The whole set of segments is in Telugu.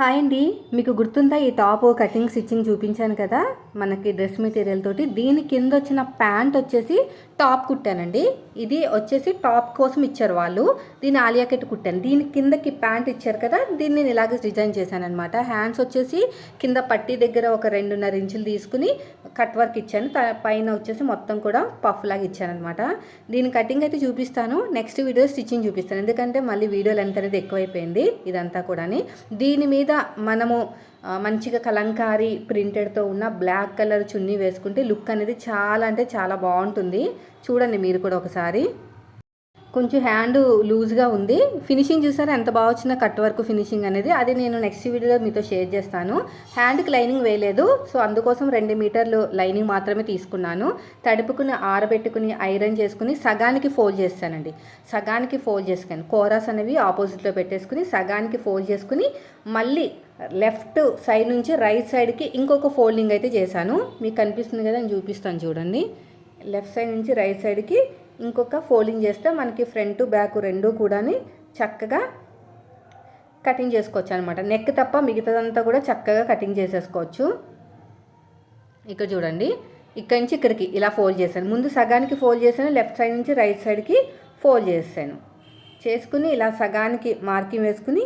హాయ్ అండి. మీకు గుర్తుందా ఈ టాప్ కటింగ్ స్టిచ్చింగ్ చూపించాను కదా? మనకి డ్రెస్ మెటీరియల్ తోటి. దీని కింద వచ్చిన ప్యాంట్ వచ్చేసి టాప్ కుట్టానండి. ఇది వచ్చేసి టాప్ కోసం ఇచ్చారు వాళ్ళు. దీని ఆలియా కట్ కుట్టాను. దీని కిందకి ప్యాంట్ ఇచ్చారు కదా? దీన్ని నేను ఇలాగే డిజైన్ చేశాను అనమాట హ్యాండ్స్ వచ్చేసి కింద పట్టి దగ్గర ఒక రెండున్నర ఇంచులు తీసుకుని కట్ వర్క్ ఇచ్చాను. త- పైన వచ్చేసి మొత్తం కూడా పఫ్ లాగా ఇచ్చాను అనమాట దీని కటింగ్ అయితే చూపిస్తాను. నెక్స్ట్ వీడియో స్టిచ్చింగ్ చూపిస్తాను. ఎందుకంటే మళ్ళీ వీడియో లెంత్ అనేది ఎక్కువైపోయింది ఇదంతా కూడా దీని మీద మనము మంచిగా కలంకారీ ప్రింటెడ్తో ఉన్న బ్లాక్ కలర్ చున్నీ వేసుకుంటే లుక్ అనేది చాలా అంటే చాలా బాగుంటుంది. చూడండి మీరు కూడా ఒకసారి. కొంచెం హ్యాండ్ లూజ్గా ఉంది. ఫినిషింగ్ చూసారా? ఎంత బాగా వచ్చిన కట్ వర్క్ ఫినిషింగ్ అనేది. అది నేను నెక్స్ట్ వీడియోలో మీతో షేర్ చేస్తాను. హ్యాండ్కి లైనింగ్ వేయలేదు. సో అందుకోసం రెండు మీటర్లు లైనింగ్ మాత్రమే తీసుకున్నాను. తడుపుకుని ఆరబెట్టుకుని ఐరన్ చేసుకుని సగానికి ఫోల్డ్ చేస్తానండి. సగానికి ఫోల్డ్ చేసుకుని కోరాస్ అనేవి ఆపోజిట్లో పెట్టేసుకుని సగానికి ఫోల్డ్ చేసుకుని మళ్ళీ లెఫ్ట్ సైడ్ నుంచి రైట్ సైడ్కి ఇంకొక ఫోల్డింగ్ అయితే చేశాను. మీకు కనిపిస్తుంది కదా నేను చూపిస్తాను చూడండి. లెఫ్ట్ సైడ్ నుంచి రైట్ సైడ్కి ఇంకొక ఫోల్డింగ్ చేస్తే మనకి ఫ్రంట్ బ్యాక్ రెండు కూడా చక్కగా కటింగ్ చేసుకోవచ్చు అనమాట నెక్ తప్ప మిగతాదంతా కూడా చక్కగా కటింగ్ చేసేసుకోవచ్చు. ఇక్కడ చూడండి. ఇక్కడ నుంచి ఇక్కడికి ఇలా ఫోల్డ్ చేశాను. ముందు సగానికి ఫోల్డ్ చేశాను లెఫ్ట్ సైడ్ నుంచి రైట్ సైడ్కి ఫోల్డ్ చేశాను. చేసుకుని ఇలా సగానికి మార్కింగ్ వేసుకుని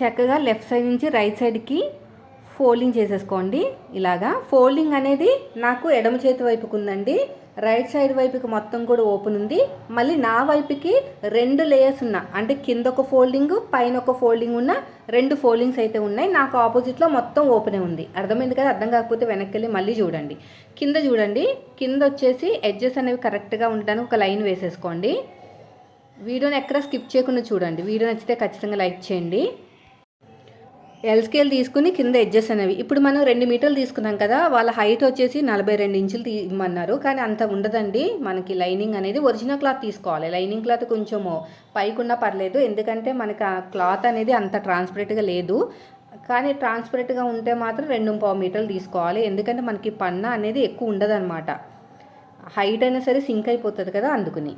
చక్కగా లెఫ్ట్ సైడ్ నుంచి రైట్ సైడ్కి ఫోల్డింగ్ చేసేసుకోండి. ఇలాగా ఫోల్డింగ్ అనేది నాకు ఎడమ చేతి వైపుకు ఉందండి రైట్ సైడ్ వైపుకి మొత్తం కూడా ఓపెన్ ఉంది. మళ్ళీ నా వైపుకి రెండు లేయర్స్ ఉన్న. అంటే కింద ఒక ఫోల్డింగ్ పైన ఒక ఫోల్డింగ్ ఉన్న రెండు ఫోల్డింగ్స్ అయితే ఉన్నాయి. నాకు ఆపోజిట్లో మొత్తం ఓపెనే ఉంది. అర్థమైంది కదా? అర్థం కాకపోతే వెనక్కి వెళ్ళి మళ్ళీ చూడండి. కింద చూడండి. కింద వచ్చేసి ఎడ్జెస్ అనేవి కరెక్ట్గా ఉండడానికి ఒక లైన్ వేసేసుకోండి. వీడియోని ఎక్కడ స్కిప్ చేయకుండా చూడండి. వీడియో నచ్చితే ఖచ్చితంగా లైక్ చేయండి. ఎల్ స్కేల్ తీసుకుని కింద ఎడ్జెస్ అనేవి. ఇప్పుడు మనం రెండు మీటర్లు తీసుకున్నాం కదా వాళ్ళ హైట్ వచ్చేసి నలభై రెండు ఇంచులు తీయమన్నారు. కానీ అంత ఉండదండి. మనకి లైనింగ్ అనేది ఒరిజినల్ క్లాత్ తీసుకోవాలి. లైనింగ్ క్లాత్ కొంచెము పైకున్నా పర్లేదు. ఎందుకంటే మనకి ఆ క్లాత్ అనేది అంత ట్రాన్స్పరెంట్గా లేదు. కానీ ట్రాన్స్పరెంట్గా ఉంటే మాత్రం రెండు పావు మీటర్లు తీసుకోవాలి. ఎందుకంటే మనకి పన్న అనేది ఎక్కువ ఉండదన్నమాట. హైట్ అయినా సరే సింక్ అయిపోతుంది కదా అందుకుని.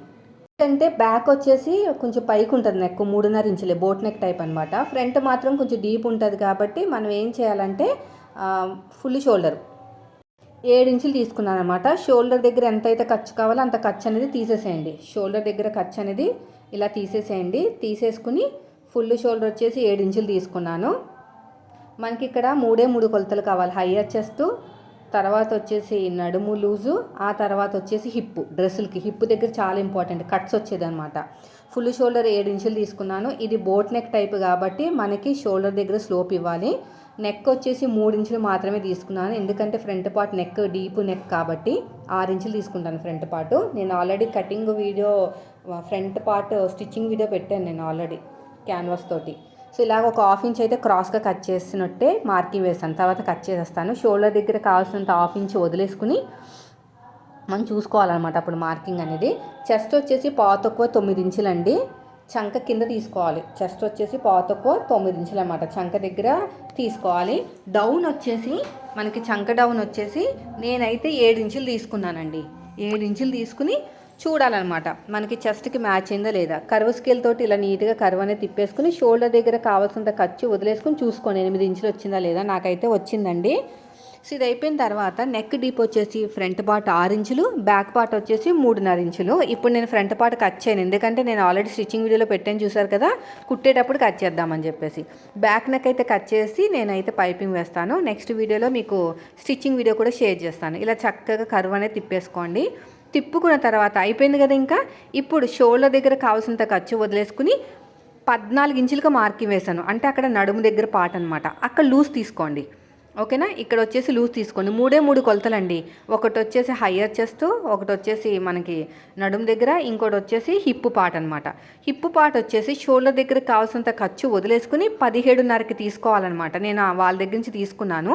అంటే బ్యాక్ వచ్చేసి కొంచెం పైకి ఉంటుంది నెక్ మూడున్నర ఇంచులే బోట్ నెక్ టైప్ అనమాట ఫ్రంట్ మాత్రం కొంచెం డీప్ ఉంటుంది కాబట్టి మనం ఏం చేయాలంటే ఫుల్ షోల్డర్ ఏడు ఇంచులు తీసుకున్నాను అనమాట షోల్డర్ దగ్గర ఎంత అయితే ఖర్చు కావాలో అంత ఖర్చు అనేది తీసేసేయండి. షోల్డర్ దగ్గర ఖర్చు అనేది ఇలా తీసేసేయండి. తీసేసుకుని ఫుల్ షోల్డర్ వచ్చేసి ఏడు ఇంచులు తీసుకున్నాను. మనకి ఇక్కడ మూడే మూడు కొలతలు కావాలి. హయ్యర్ చెస్ట్ తర్వాత వచ్చేసి నడుము లూజు ఆ తర్వాత వచ్చేసి హిప్ డ్రెస్సులకి. హిప్ దగ్గర చాలా ఇంపార్టెంట్ కట్స్ వచ్చేదనమాట ఫుల్ షోల్డర్ ఏడు ఇంచులు తీసుకున్నాను. ఇది బోట్ నెక్ టైప్ కాబట్టి మనకి షోల్డర్ దగ్గర స్లోప్ ఇవ్వాలి. నెక్ వచ్చేసి మూడు ఇంచులు మాత్రమే తీసుకున్నాను. ఎందుకంటే front part neck deep neck కాబట్టి ఆరు ఇంచులు తీసుకుంటాను ఫ్రంట్ పార్ట్. నేను already cutting video front part stitching video పెట్టాను నేను ఆల్రెడీ క్యాన్వాస్ తోటి. సో ఇలాగ ఒక హాఫ్ ఇంచ్ అయితే క్రాస్గా కట్ చేసినట్టే మార్కింగ్ వేస్తాను. తర్వాత కట్ చేసేస్తాను. షోల్డర్ దగ్గర కావాల్సినంత హాఫ్ ఇంచ్ వదిలేసుకుని మనం చూసుకోవాలన్నమాట అప్పుడు మార్కింగ్ అనేది. చెస్ట్ వచ్చేసి పావు తక్కువ తొమ్మిది ఇంచులండి. చంక కింద తీసుకోవాలి. చెస్ట్ వచ్చేసి పావు తక్కువ తొమ్మిది ఇంచులు అనమాట చంక దగ్గర తీసుకోవాలి. డౌన్ వచ్చేసి మనకి చంక డౌన్ వచ్చేసి నేనైతే ఏడు ఇంచులు తీసుకున్నానండి. ఏడు ఇంచులు తీసుకుని చూడాలన్నమాట. మనకి చెస్ట్కి మ్యాచ్ అయిందా లేదా? కర్వ్ స్కేల్ తోటి ఇలా నీట్గా కర్వ్ అనేది తిప్పేసుకుని షోల్డర్ దగ్గర కావాల్సినంత ఖర్చు వదిలేసుకుని చూసుకోండి. ఎనిమిది ఇంచులు వచ్చిందా లేదా? నాకైతే వచ్చిందండి. సో ఇది అయిపోయిన తర్వాత నెక్ డీప్ వచ్చేసి ఫ్రంట్ పార్ట్ ఆరు ఇంచులు బ్యాక్ పార్ట్ వచ్చేసి మూడున్నర ఇంచులు. ఇప్పుడు నేను ఫ్రంట్ పార్ట్ కట్ చేయను. ఎందుకంటే నేను ఆల్రెడీ స్టిచ్చింగ్ వీడియోలో పెట్టాను చూసారు కదా? కుట్టేటప్పుడు కట్ చేద్దామని చెప్పేసి. బ్యాక్ నెక్ అయితే కట్ చేసి నేనైతే పైపింగ్ వేస్తాను. నెక్స్ట్ వీడియోలో మీకు స్టిచ్చింగ్ వీడియో కూడా షేర్ చేస్తాను. ఇలా చక్కగా కర్వ్ అనేది తిప్పేసుకోండి. తిప్పుకున్న తర్వాత అయిపోయింది కదా ఇంకా? ఇప్పుడు షోల్డర్ దగ్గర కావాల్సినంత ఖర్చు వదిలేసుకుని పద్నాలుగు ఇంచులుగా మార్కింగ్ వేశాను. అంటే అక్కడ నడుము దగ్గర పాట అనమాట అక్కడ లూజ్ తీసుకోండి. ఓకేనా? ఇక్కడ వచ్చేసి లూజ్ తీసుకోండి. మూడే మూడు కొలతలండి. ఒకటి వచ్చేసి హయ్యర్ చెస్ట్ ఒకటి వచ్చేసి మనకి నడుము దగ్గర ఇంకోటి వచ్చేసి హిప్ పార్ట్ అనమాట హిప్ పార్ట్ వచ్చేసి షోల్డర్ దగ్గర కావాల్సినంత ఖర్చు వదిలేసుకుని పదిహేడున్నరకి తీసుకోవాలన్నమాట. నేను వాళ్ళ దగ్గర నుంచి తీసుకున్నాను.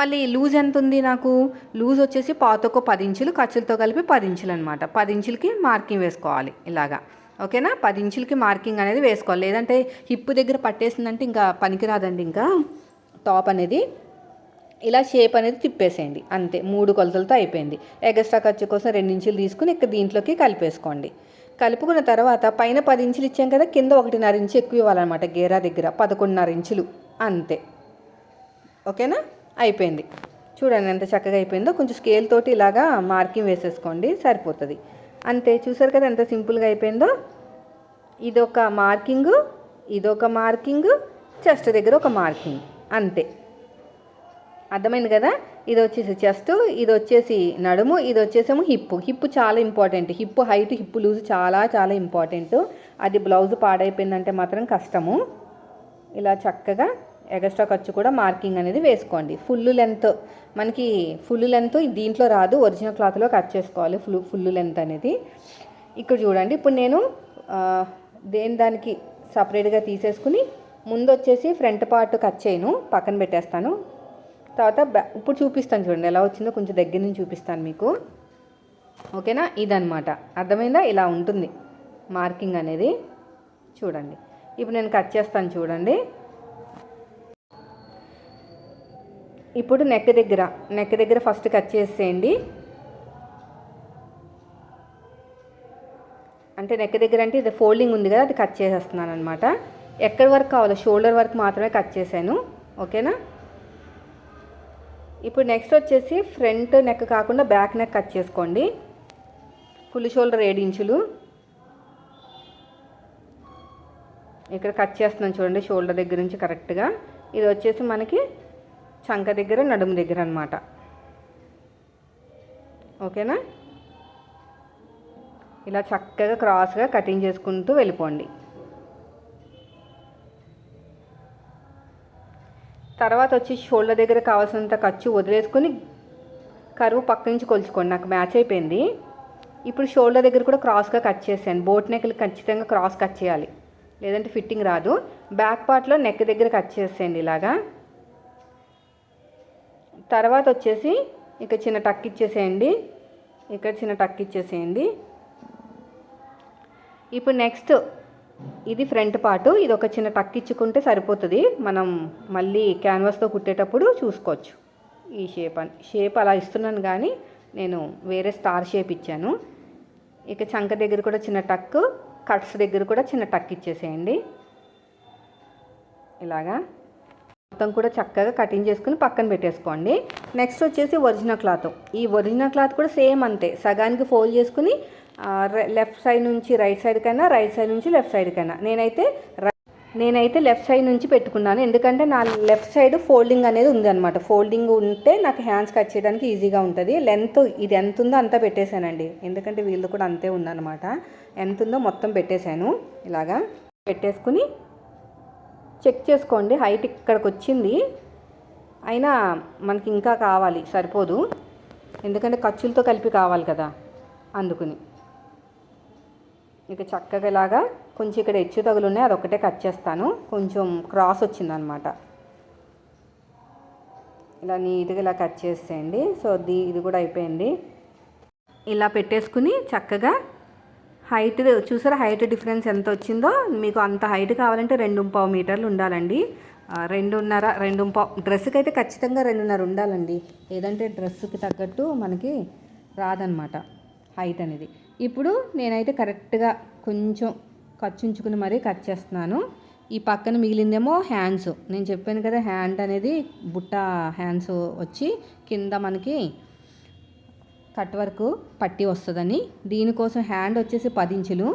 మళ్ళీ లూజ్ ఎంత ఉంది నాకు? లూజ్ వచ్చేసి పాతొక్క పది ఇంచులు ఖర్చులతో కలిపి పది ఇంచులు అనమాట పది ఇంచులకి మార్కింగ్ వేసుకోవాలి ఇలాగా. ఓకేనా? పది ఇంచులకి మార్కింగ్ అనేది వేసుకోవాలి. లేదంటే హిప్ దగ్గర పట్టేసిందంటే ఇంకా పనికిరాదండి ఇంకా టాప్ అనేది. ఇలా షేప్ అనేది తిప్పేసేయండి. అంతే మూడు కొలతలతో అయిపోయింది. ఎగస్ట్రా ఖర్చు కోసం రెండు ఇంచులు తీసుకుని ఇక్కడ దీంట్లోకి కలిపేసుకోండి. కలుపుకున్న తర్వాత పైన పది ఇంచులు ఇచ్చాం కదా కింద ఒకటిన్నర ఇంచు ఎక్కువ ఇవ్వాలన్నమాట గేరా దగ్గర. పదకొండున్నర ఇంచులు. అంతే. ఓకేనా? అయిపోయింది. చూడండి ఎంత చక్కగా అయిపోయిందో. కొంచెం స్కేల్ తోటి ఇలాగా మార్కింగ్ వేసేసుకోండి సరిపోతుంది. అంతే చూసారు కదా ఎంత సింపుల్గా అయిపోయిందో? ఇదొక మార్కింగ్ ఇదొక మార్కింగ్ చెస్ట్ దగ్గర ఒక మార్కింగ్ అంతే. అర్థమైంది కదా? ఇది వచ్చేసి చెస్ట్ ఇది వచ్చేసి నడుము ఇది వచ్చేసేమో హిప్ హిప్ చాలా important hip height hip loose చాలా చాలా ఇంపార్టెంట్ అది బ్లౌజ్ పాడైపోయిందంటే మాత్రం కష్టము. ఇలా చక్కగా ఎగస్ట్రా ఖర్చు కూడా మార్కింగ్ అనేది వేసుకోండి. ఫుల్ లెంత్ మనకి ఫుల్ లెంత్ దీంట్లో రాదు. ఒరిజినల్ క్లాత్లో కట్ చేసుకోవాలి. ఫుల్ ఫుల్ లెంత్ అనేది. ఇక్కడ చూడండి. ఇప్పుడు నేను దేని దానికి సపరేట్గా తీసేసుకుని ముందు వచ్చేసి ఫ్రంట్ పార్ట్ కట్ చేయను. పక్కన పెట్టేస్తాను. తర్వాత ఇప్పుడు చూపిస్తాను చూడండి ఎలా వచ్చిందో కొంచెం దగ్గర నుంచి చూపిస్తాను మీకు. ఓకేనా? ఇదనమాట అర్థమైందా? ఇలా ఉంటుంది మార్కింగ్ అనేది. చూడండి. ఇప్పుడు నేను కట్ చేస్తాను చూడండి. ఇప్పుడు నెక్ దగ్గర నెక్ దగ్గర ఫస్ట్ కట్ చేసేయండి. అంటే నెక్ దగ్గర అంటే ఇది ఫోల్డింగ్ ఉంది కదా అది కట్ చేసేస్తున్నాను అనమాట ఎక్కడి వరకు కావాలో షోల్డర్ వరకు మాత్రమే కట్ చేశాను. ఓకేనా? ఇప్పుడు నెక్స్ట్ వచ్చేసి ఫ్రంట్ నెక్ కాకుండా బ్యాక్ నెక్ కట్ చేసుకోండి. ఫుల్ షోల్డర్ ఏడు ఇంచులు. ఇక్కడ కట్ చేస్తున్నాను చూడండి షోల్డర్ దగ్గర నుంచి కరెక్ట్గా ఇది వచ్చేసి మనకి చంక దగ్గర నడుము దగ్గర అనమాట ఓకేనా? ఇలా చక్కగా క్రాస్గా కటింగ్ చేసుకుంటూ వెళ్ళిపోండి. తర్వాత వచ్చి షోల్డర్ దగ్గర కావాల్సినంత ఖర్చు వదిలేసుకొని కరువు పక్క నుంచి కొలుచుకోండి. నాకు మ్యాచ్ అయిపోయింది. ఇప్పుడు షోల్డర్ దగ్గర కూడా క్రాస్గా కట్ చేసాను బోట్ నెక్లు ఖచ్చితంగా క్రాస్ కట్ చేయాలి. లేదంటే ఫిట్టింగ్ రాదు. బ్యాక్ పార్ట్లో నెక్ దగ్గర కట్ చేసేయండి ఇలాగా. తర్వాత వచ్చేసి ఇక చిన్న టక్ ఇచ్చేసేయండి. ఇక్కడ చిన్న టక్ ఇచ్చేసేయండి. ఇప్పుడు నెక్స్ట్ ఇది ఫ్రంట్ పార్ట్. ఇది ఒక చిన్న టక్ ఇచ్చుకుంటే సరిపోతుంది. మనం మళ్ళీ క్యాన్వాస్తో కుట్టేటప్పుడు చూసుకోవచ్చు. ఈ షేప్ అని షేప్ అలా ఇస్తున్నాను కానీ నేను వేరే స్టార్ షేప్ ఇచ్చాను. ఇక చంక దగ్గర కూడా చిన్న టక్ కట్స్ దగ్గర కూడా చిన్న టక్ ఇచ్చేసేయండి. ఇలాగా. మొత్తం కూడా చక్కగా కటింగ్ చేసుకుని పక్కన పెట్టేసుకోండి. నెక్స్ట్ వచ్చేసి ఒరిజినల్ క్లాత్ ఈ ఒరిజినల్ క్లాత్ కూడా సేమ్ అంతే. సగానికి ఫోల్డ్ చేసుకుని లెఫ్ట్ సైడ్ నుంచి రైట్ సైడ్ కన్నా రైట్ సైడ్ నుంచి లెఫ్ట్ సైడ్ కన్నా. నేనైతే నేనైతే లెఫ్ట్ సైడ్ నుంచి పెట్టుకున్నాను. ఎందుకంటే నా లెఫ్ట్ సైడ్ ఫోల్డింగ్ అనేది ఉందన్నమాట. ఫోల్డింగ్ ఉంటే నాకు హ్యాండ్స్ కట్ చేయడానికి ఈజీగా ఉంటుంది. లెంత్ ఇది ఎంత ఉందో అంతా పెట్టేశానండి. ఎందుకంటే వీళ్ళు కూడా అంతే ఉందన్నమాట. ఎంత ఉందో మొత్తం పెట్టేశాను. ఇలాగా పెట్టేసుకుని చెక్ చేసుకోండి. హైట్ ఇక్కడికి వచ్చింది. అయినా మనకి ఇంకా కావాలి. సరిపోదు. ఎందుకంటే ఖర్చులతో కలిపి కావాలి కదా. అందుకుని. మీకు చక్కగా ఇలాగా కొంచెం ఇక్కడ హెచ్చు తగులు ఉన్నాయి అదొకటే కట్ చేస్తాను. కొంచెం క్రాస్ వచ్చిందనమాట. ఇలా నీట్గా ఇలా కట్ చేసేయండి. సో ది ఇది కూడా అయిపోయింది. ఇలా పెట్టేసుకుని చక్కగా హైట్ చూసారా హైట్ డిఫరెన్స్ ఎంత వచ్చిందో? మీకు అంత హైట్ కావాలంటే రెండు పావు మీటర్లు ఉండాలండి. రెండున్నర రెండు పావు డ్రెస్కి అయితే ఖచ్చితంగా రెండున్నర ఉండాలండి. లేదంటే డ్రెస్కి తగ్గట్టు మనకి రాదనమాట హైట్ అనేది. ఇప్పుడు నేనైతే కరెక్ట్గా కొంచెం ఖర్చు ఉంచుకుని మరీ కట్ చేస్తున్నాను. ఈ పక్కన మిగిలిందేమో హ్యాండ్స్. నేను చెప్పాను కదా హ్యాండ్ అనేది బుట్ట హ్యాండ్స్ వచ్చి కింద మనకి కట్ వర్క్ పట్టి వస్తుందని. దీనికోసం హ్యాండ్ వచ్చేసి పది ఇంచులు.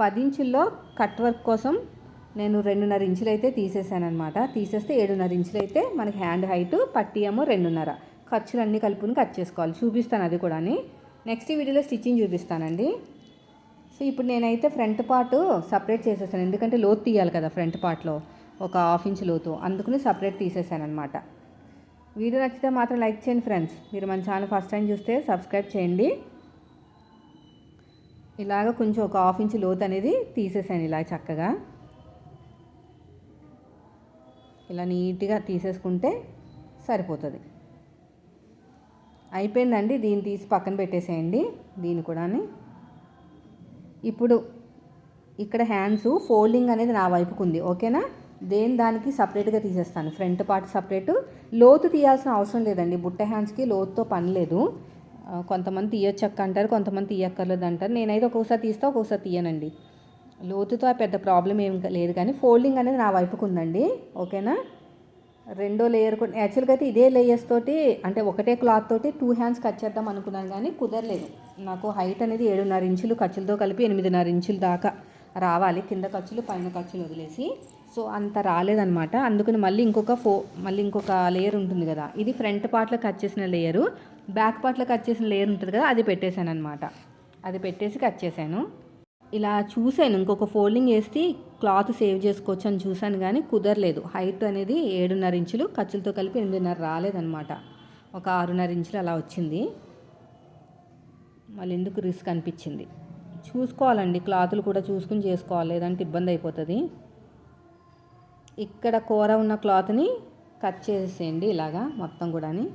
పది ఇంచుల్లో కట్ వర్క్ కోసం నేను రెండున్నర ఇంచులు అయితే తీసేసానమాట తీసేస్తే ఏడున్నర ఇంచులు అయితే మనకి హ్యాండ్ హైట్ పట్టి ఏమో రెండున్నర. ఖర్చులు అన్నీ కలుపుని కట్ చేసుకోవాలి. చూపిస్తాను అది కూడా నెక్స్ట్ వీడియోలో స్టిచ్చింగ్ చూపిస్తానండి. సో ఇప్పుడు నేనైతే ఫ్రంట్ పార్ట్ సపరేట్ చేసేసాను. ఎందుకంటే లోతు తీయాలి కదా ఫ్రంట్ పార్ట్లో. ఒక హాఫ్ ఇంచ్ లోతు. అందుకని సపరేట్ తీసేసాను అనమాట వీడియో నచ్చితే మాత్రం లైక్ చేయండి ఫ్రెండ్స్. మీరు మన ఛానల్ ఫస్ట్ టైం చూస్తే సబ్స్క్రైబ్ చేయండి. ఇలాగ కొంచెం ఒక హాఫ్ ఇంచ్ లోతు అనేది తీసేసాను ఇలా చక్కగా. ఇలా నీట్గా తీసేసుకుంటే సరిపోతుంది. అయిపోయిందండి. దీన్ని తీసి పక్కన పెట్టేసేయండి. దీన్ని కూడా ఇప్పుడు ఇక్కడ హ్యాండ్స్ ఫోల్డింగ్ అనేది నా వైపుకు ఉంది. ఓకేనా? దేని దానికి సపరేట్గా తీసేస్తాను? Front part separate. లోతు తీయాల్సిన అవసరం లేదండి. బుట్ట హ్యాండ్స్కి లోతుతో పని లేదు. కొంతమంది తీయొచ్చక్క అంటారు కొంతమంది తీయక్కర్లేదు అంటారు. నేనైతే ఒక్కొక్కసారి తీస్తా ఒక్కొక్కసారి తీయనండి. లోతుతో పెద్ద ప్రాబ్లం ఏం లేదు కానీ ఫోల్డింగ్ అనేది నా వైపుకు ఉందండి. ఓకేనా? రెండో లేయర్ కూడా యాక్చువల్గా అయితే ఇదే లేయర్స్ తోటి అంటే ఒకటే క్లాత్ తోటి టూ హ్యాండ్స్ కట్ చేద్దాం అనుకున్నాను కానీ కుదరలేదు. నాకు హైట్ అనేది ఏడున్నర ఇంచులు ఖర్చులతో కలిపి ఎనిమిదిన్నర ఇంచుల దాకా రావాలి. కింద ఖర్చులు పైన ఖర్చులు వదిలేసి. సో అంత రాలేదనమాట అందుకని మళ్ళీ ఇంకొక ఫో మళ్ళీ ఇంకొక లేయర్ ఉంటుంది కదా. ఇది ఫ్రంట్ పార్ట్లో కట్ చేసిన లేయరు బ్యాక్ పార్ట్లో కట్ చేసిన లేయర్ ఉంటుంది కదా అది పెట్టేశాను అనమాట అది పెట్టేసి కట్ చేశాను. ఇలా చూశాను. ఇంకొక ఫోల్డింగ్ వేసి క్లాత్ సేవ్ చేసుకోవచ్చు అని చూశాను కానీ కుదరలేదు. హైట్ అనేది ఏడున్నర ఇంచులు ఖర్చులతో కలిపి ఎనిమిదిన్నర రాలేదనమాట ఒక ఆరున్నర ఇంచులు అలా వచ్చింది. మళ్ళీ ఎందుకు రిస్క్ అనిపించింది? చూసుకోవాలండి. క్లాతులు కూడా చూసుకుని చేసుకోవాలి. లేదంటే ఇబ్బంది అయిపోతుంది. ఇక్కడ కూర ఉన్న క్లాత్ని కట్ చేసేయండి ఇలాగా మొత్తం కూడాని.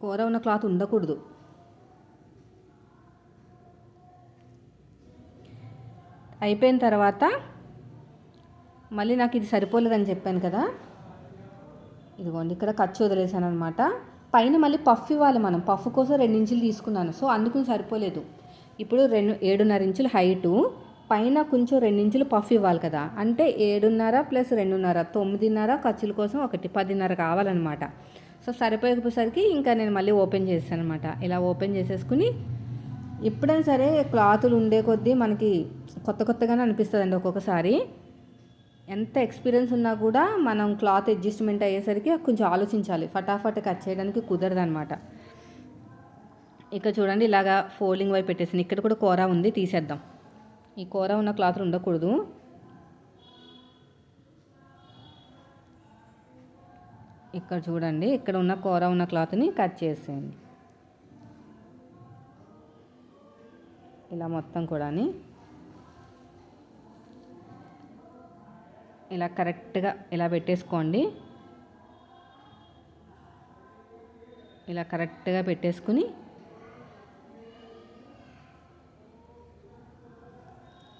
కూర ఉన్న క్లాత్ ఉండకూడదు. అయిపోయిన తర్వాత మళ్ళీ నాకు ఇది సరిపోలేదని చెప్పాను కదా. ఇదిగోండి ఇక్కడ ఖర్చు వదిలేసాను అనమాట పైన మళ్ళీ పఫ్ ఇవ్వాలి మనం. పఫ్ కోసం రెండు ఇంచులు తీసుకున్నాను. సో అందుకు సరిపోలేదు. ఇప్పుడు రెండు ఏడున్నర ఇంచులు హైటు. పైన కొంచెం రెండు ఇంచులు పఫ్ ఇవ్వాలి కదా. అంటే ఏడున్నర ప్లస్ రెండున్నర తొమ్మిదిన్నర ఖర్చుల కోసం ఒకటి పదిన్నర కావాలన్నమాట. సో సరిపోయేసరికి ఇంకా నేను మళ్ళీ ఓపెన్ చేస్తాను అనమాట ఇలా ఓపెన్ చేసేసుకుని ఎప్పుడైనా సరే క్లాతులు ఉండే కొద్దీ మనకి కొత్త కొత్తగానే అనిపిస్తుందండి ఒక్కొక్కసారి. ఎంత ఎక్స్పీరియన్స్ ఉన్నా కూడా మనం క్లాత్ అడ్జస్ట్మెంట్ అయ్యేసరికి కొంచెం ఆలోచించాలి. ఫటాఫట్ కట్ చేయడానికి కుదరదు అనమాట ఇక్కడ చూడండి ఇలాగా ఫోల్డింగ్ వైపు పెట్టేసింది. ఇక్కడ కూడా కూర ఉంది తీసేద్దాం. ఈ కూర ఉన్న క్లాత్లు ఉండకూడదు. ఇక్కడ చూడండి ఇక్కడ ఉన్న కూర ఉన్న క్లాత్ని కట్ చేసేయండి. ఇలా మొత్తం కూడాని. ఇలా కరెక్ట్గా ఇలా పెట్టేసుకోండి. ఇలా కరెక్ట్గా పెట్టేసుకుని.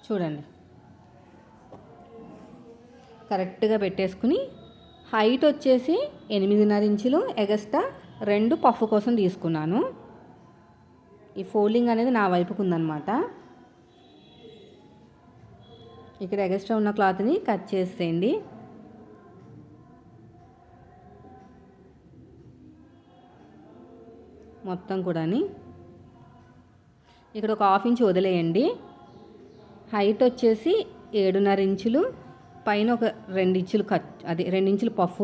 చూడండి. కరెక్ట్గా పెట్టేసుకుని హైట్ వచ్చేసి ఎనిమిదిన్నర ఇంచులు ఎగస్ట్రా రెండు పఫ్ కోసం తీసుకున్నాను. ఈ ఫోల్డింగ్ అనేది నా వైపుకు ఉందన్నమాట. ఇక్కడ ఎగస్ట్రా ఉన్న క్లాత్ని కట్ చేసేయండి. మొత్తం కూడాని. ఇక్కడ ఒక హాఫ్ ఇంచ్ వదిలేయండి. హైట్ వచ్చేసి ఏడున్నర ఇంచులు పైన ఒక రెండు ఇంచులు కట్ అది రెండు ఇంచులు పఫ్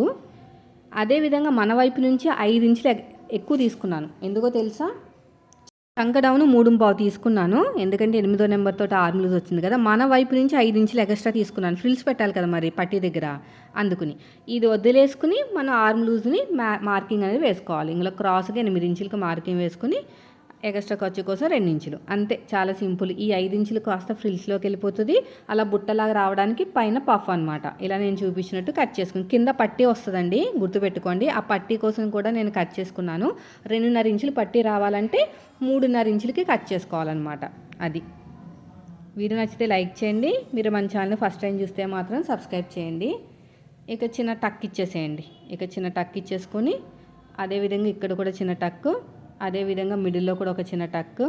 అదేవిధంగా మన వైపు నుంచి ఐదు ఇంచులు ఎక్కువ తీసుకున్నాను. ఎందుకో తెలుసా? కంకడౌను మూడు బావు తీసుకున్నాను. ఎందుకంటే ఎనిమిదో నెంబర్ ఆర్మ్ లూజ్ వచ్చింది కదా. మన వైపు నుంచి ఐదు ఇంచులు ఎక్స్ట్రా తీసుకున్నాను. ఫ్రిల్స్ పెట్టాలి కదా మరి పట్టి దగ్గర. అందుకుని ఇది వదిలేసుకుని మనం ఆర్మ్ లూజ్ని మార్కింగ్ అనేది వేసుకోవాలి. ఇందులో క్రాస్గా ఎనిమిది ఇంచులకి మార్కింగ్ వేసుకుని ఎక్స్ట్రా ఖర్చు కోసం రెండు ఇంచులు అంతే చాలా సింపుల్. ఈ ఐదు ఇంచులు కాస్త ఫ్రిల్స్లోకి వెళ్ళిపోతుంది అలా బుట్టలాగా రావడానికి పైన పఫ్ అనమాట ఇలా నేను చూపించినట్టు కట్ చేసుకుని కింద పట్టీ వస్తుందండి గుర్తుపెట్టుకోండి. ఆ పట్టీ కోసం కూడా నేను కట్ చేసుకున్నాను. రెండున్నర ఇంచులు పట్టీ రావాలంటే మూడున్నర ఇంచులకి కట్ చేసుకోవాలన్నమాట అది. వీడియో నచ్చితే లైక్ చేయండి. మీరు మన ఛానల్ ఫస్ట్ టైం చూస్తే మాత్రం సబ్స్క్రైబ్ చేయండి. ఇక చిన్న టక్ ఇచ్చేసేయండి. ఇక చిన్న టక్ ఇచ్చేసుకొని అదేవిధంగా ఇక్కడ కూడా చిన్న టక్ అదేవిధంగా మిడిల్లో కూడా ఒక చిన్న టక్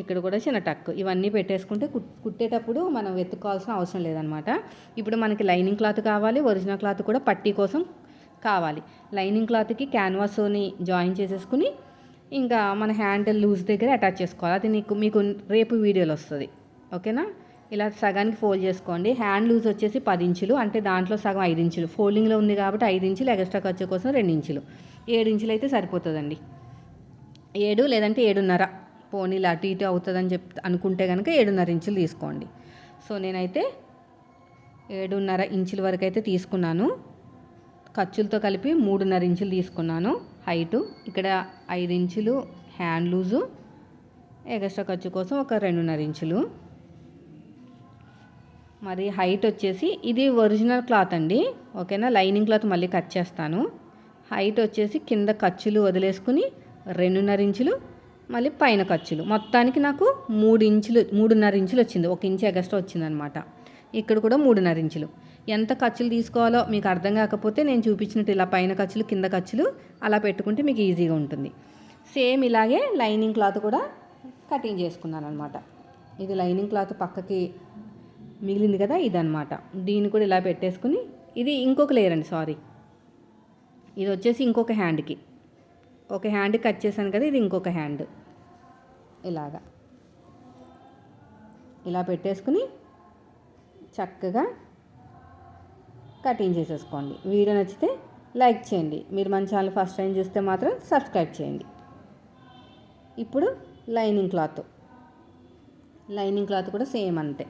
ఇక్కడ కూడా చిన్న టక్. ఇవన్నీ పెట్టేసుకుంటే కుట్టేటప్పుడు మనం వెతుక్కోవాల్సిన అవసరం లేదనమాట. ఇప్పుడు మనకి లైనింగ్ క్లాత్ కావాలి ఒరిజినల్ క్లాత్ కూడా పట్టీ కోసం కావాలి. లైనింగ్ క్లాత్కి క్యాన్వాస్ని జాయిన్ చేసేసుకుని ఇంకా మన హ్యాండిల్ లూజ్ దగ్గర అటాచ్ చేసుకోవాలి. అది నీకు మీకు రేపు వీడియోలో వస్తుంది. ఓకేనా? ఇలా సగానికి ఫోల్డ్ చేసుకోండి. హ్యాండ్ లూజ్ వచ్చేసి పది ఇంచులు అంటే దాంట్లో సగం ఐదు ఇంచులు. ఫోల్డింగ్లో ఉంది కాబట్టి ఐదు ఇంచులు ఎక్స్ట్రా ఖర్చు కోసం రెండు ఇంచులు. ఏడు ఇంచులు అయితే సరిపోతుందండి. ఏడు లేదంటే ఏడున్నర. పోనీలు అటు ఇటు అవుతుందని చెప్ అనుకుంటే కనుక ఏడున్నర ఇంచులు తీసుకోండి. సో నేనైతే ఏడున్నర ఇంచుల వరకు అయితే తీసుకున్నాను. ఖర్చులతో కలిపి మూడున్నర ఇంచులు తీసుకున్నాను. హైటు ఇక్కడ ఐదు ఇంచులు హ్యాండ్ లూజు ఎక్స్ట్రా ఖర్చు కోసం ఒక రెండున్నర ఇంచులు. మరి హైట్ వచ్చేసి ఇది ఒరిజినల్ క్లాత్ అండి. ఓకేనా? లైనింగ్ క్లాత్ మళ్ళీ కట్ చేస్తాను. హైట్ వచ్చేసి కింద ఖర్చులు వదిలేసుకుని రెండున్నర ఇంచులు మళ్ళీ పైన ఖర్చులు. మొత్తానికి నాకు మూడు ఇంచులు మూడున్నర ఇంచులు వచ్చింది. ఒక ఇంచు ఎగస్ట్రా వచ్చిందనమాట ఇక్కడ కూడా మూడున్నర ఇంచులు. ఎంత ఖర్చులు తీసుకోవాలో మీకు అర్థం కాకపోతే నేను చూపించినట్టు ఇలా పైన ఖర్చులు కింద ఖర్చులు అలా పెట్టుకుంటే మీకు ఈజీగా ఉంటుంది. సేమ్ ఇలాగే లైనింగ్ క్లాత్ కూడా కటింగ్ చేసుకున్నాను అనమాట ఇది లైనింగ్ క్లాత్ పక్కకి మిగిలింది కదా ఇదనమాట దీన్ని కూడా ఇలా పెట్టేసుకుని ఇది ఇంకొక లేయర్ అండి సారీ. ఇది వచ్చేసి ఇంకొక హ్యాండ్కి. ఒక హ్యాండ్ కట్ చేశాను కదా ఇది ఇంకొక హ్యాండ్. ఇలాగా. ఇలా పెట్టేసుకుని చక్కగా కటింగ్ చేసేసుకోండి. వీడియో నచ్చితే లైక్ చేయండి. మీరు మన ఛానల్ ఫస్ట్ టైం చూస్తే మాత్రం సబ్స్క్రైబ్ చేయండి. ఇప్పుడు లైనింగ్ క్లాత్. లైనింగ్ క్లాత్ కూడా సేమ్ అంతే.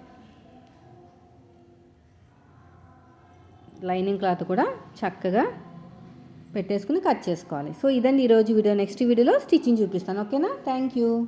లైనింగ్ క్లాత్ కూడా చక్కగా పెట్టేసుకుని కట్ చేసుకోవాలి. సో ఇదండి ఈరోజు వీడియో. నెక్స్ట్ వీడియోలో స్టిచ్చింగ్ చూపిస్తాను. ఓకేనా? Thank you.